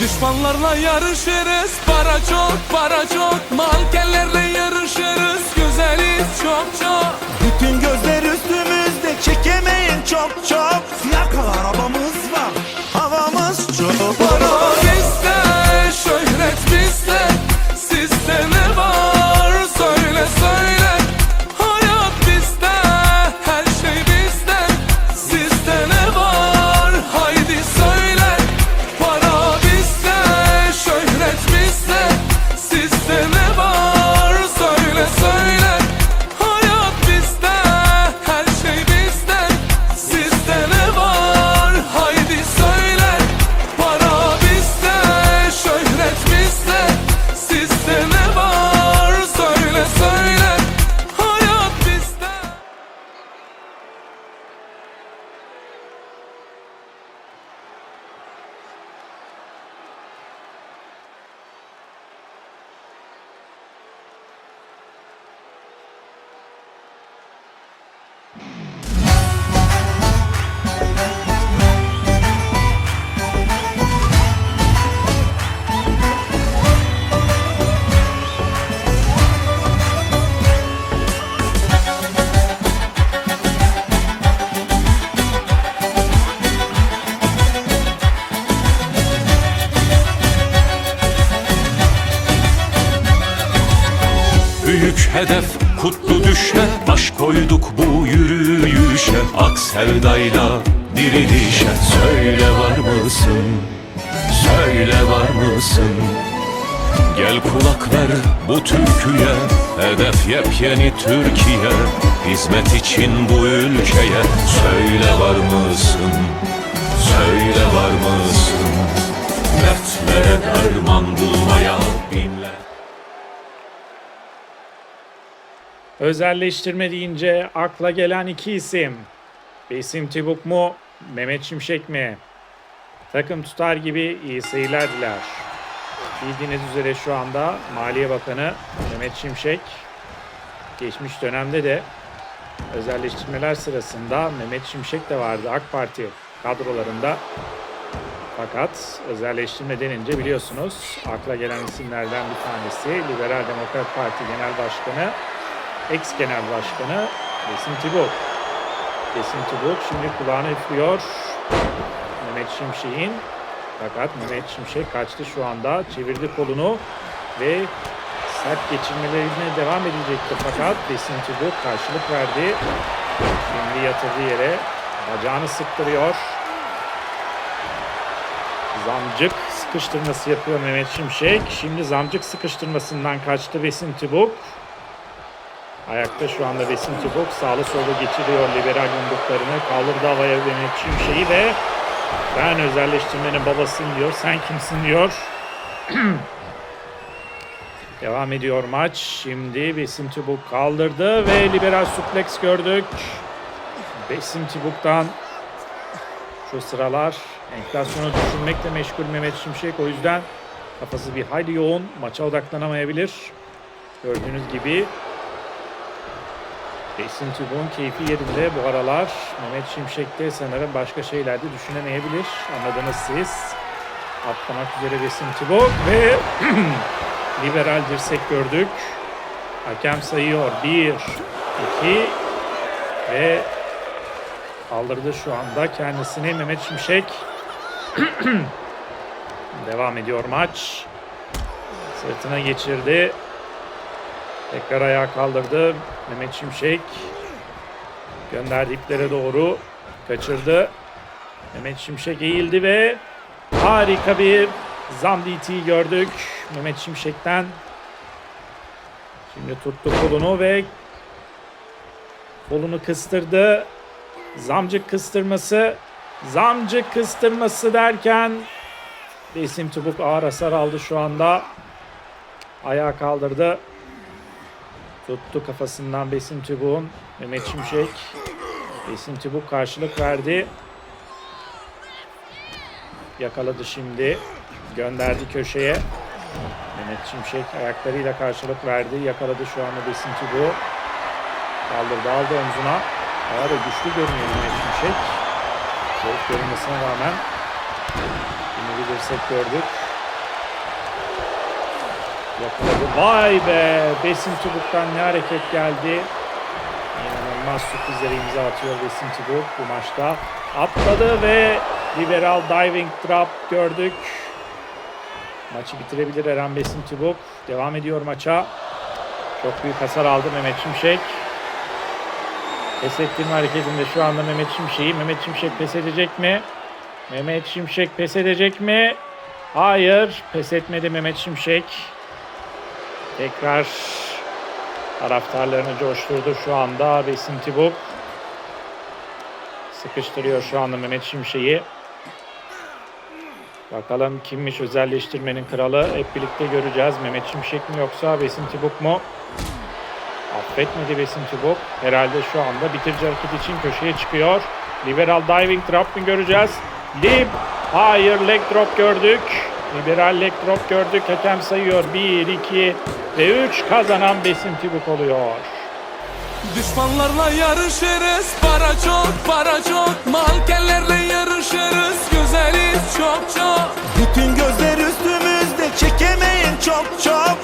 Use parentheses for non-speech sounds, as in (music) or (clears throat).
Düşmanlarla yarışırız. Para çok para çok. Mankenlerle yarışırız. Güzeliz çok çok. Bütün gözler üstümüzde. Çekemeyin çok çok hedef kutlu düşe Baş koyduk bu yürüyüşe Ak sevdayla dirilişe Söyle var mısın? Söyle var mısın? Gel kulak ver bu türküye Hedef yepyeni Türkiye Hizmet için bu ülkeye Söyle var mısın? Söyle var mısın? Dertlere derman bulmaya Özelleştirme deyince akla gelen iki isim. Besim Tibuk mu, Mehmet Şimşek mi? Takım tutar gibi iyi seyirler diler. Bildiğiniz üzere şu anda Maliye Bakanı Mehmet Şimşek geçmiş dönemde de özelleştirmeler sırasında Mehmet Şimşek de vardı AK Parti kadrolarında. Fakat özelleştirme denince biliyorsunuz akla gelen isimlerden bir tanesi Liberal Demokrat Parti Genel Başkanı ex genel başkanı Besim Tibuk. Besim Tibuk şimdi kulağını üflüyor Mehmet Şimşek'in. Fakat Mehmet Şimşek kaçtı şu anda. Çevirdi kolunu ve sert geçirmelerine devam edecekti. Fakat Besim Tibuk karşılık verdi. Şimdi yatırdığı yere bacağını sıktırıyor. Zamcık sıkıştırması yapıyor Mehmet Şimşek. Şimdi zamcık sıkıştırmasından kaçtı Besim Tibuk. Ayakta şu anda Besim Tibuk sağlı solu geçiriyor liberal yumruklarını. Kaldırdı havaya Mehmet Şimşek'i ve ben özelleştirmenin babasıyım diyor. Sen kimsin diyor. (clears throat) Devam ediyor maç. Şimdi Besim Tibuk kaldırdı ve liberal suplex gördük. Besim Tibuk'tan şu sıralar enflasyonu düşürmekle meşgul Mehmet Şimşek. O yüzden kafası bir hayli yoğun. Maça odaklanamayabilir. Gördüğünüz gibi Besim Tübük'ün keyfi yerinde bu aralar. Mehmet Şimşek de sanırım başka şeyler de düşünemeyebilir. Anladınız siz. Atlamak üzere Besim Tübük ve (clears throat) liberal dirsek gördük. Hakem sayıyor. 1, 2 ve kaldırdı şu anda kendisini Mehmet Şimşek. (clears throat) Devam ediyor maç. Sırtına geçirdi. Tekrar ayağa kaldırdı. Mehmet Şimşek gönderdi iplere doğru. Kaçırdı. Mehmet Şimşek eğildi ve harika bir zam DT gördük Mehmet Şimşek'ten. Şimdi tuttu kolunu ve kolunu kıstırdı. Zamcık kıstırması. Zamcık kıstırması derken Besim Tubuk ağır hasar aldı şu anda. Ayağa kaldırdı. Tuttu kafasından Besim Tübük'ün. Mehmet Şimşek. Besim Tübük karşılık verdi. Yakaladı şimdi. Gönderdi köşeye. Mehmet Şimşek ayaklarıyla karşılık verdi. Yakaladı şu anda Besim Tübük'ü. Kaldırdı aldı omzuna. Bayağı da güçlü görünüyor Mehmet Şimşek. Soğuk görünmesine rağmen yine bir dirsek gördük. Yakaladı. Vay be! Besim Çubuk'tan ne hareket geldi. İnanılmaz sürprizlere imza atıyor Besim Çubuk bu maçta. Atladı ve liberal diving drop gördük. Maçı bitirebilir Eren Besim Çubuk. Devam ediyor maça. Çok büyük hasar aldı Mehmet Şimşek. Pes ettirme hareketinde şu anda Mehmet Şimşek'i. Mehmet Şimşek pes edecek mi? Mehmet Şimşek pes edecek mi? Hayır. Pes etmedi Mehmet Şimşek. Tekrar taraftarlarını coşturdu şu anda Besim Tibuk. Sıkıştırıyor şu anda Mehmet Şimşek'i. Bakalım kimmiş özelleştirmenin kralı hep birlikte göreceğiz. Mehmet Şimşek mi yoksa Besim Tibuk mu? Affetmedi Besim Tibuk. Herhalde şu anda bitirici hareket için köşeye çıkıyor. Liberal diving drop mu göreceğiz? Lib. Hayır leg drop gördük. Liberal drop gördük. Hakem sayıyor. 1, 2 ve 3 kazanan Besim Tibuk oluyor. Düşmanlarla yarışırız Para çok para çok Mankenlerle yarışırız Güzeliz çok çok Bütün gözler üstümüzde çekemeyin çok çok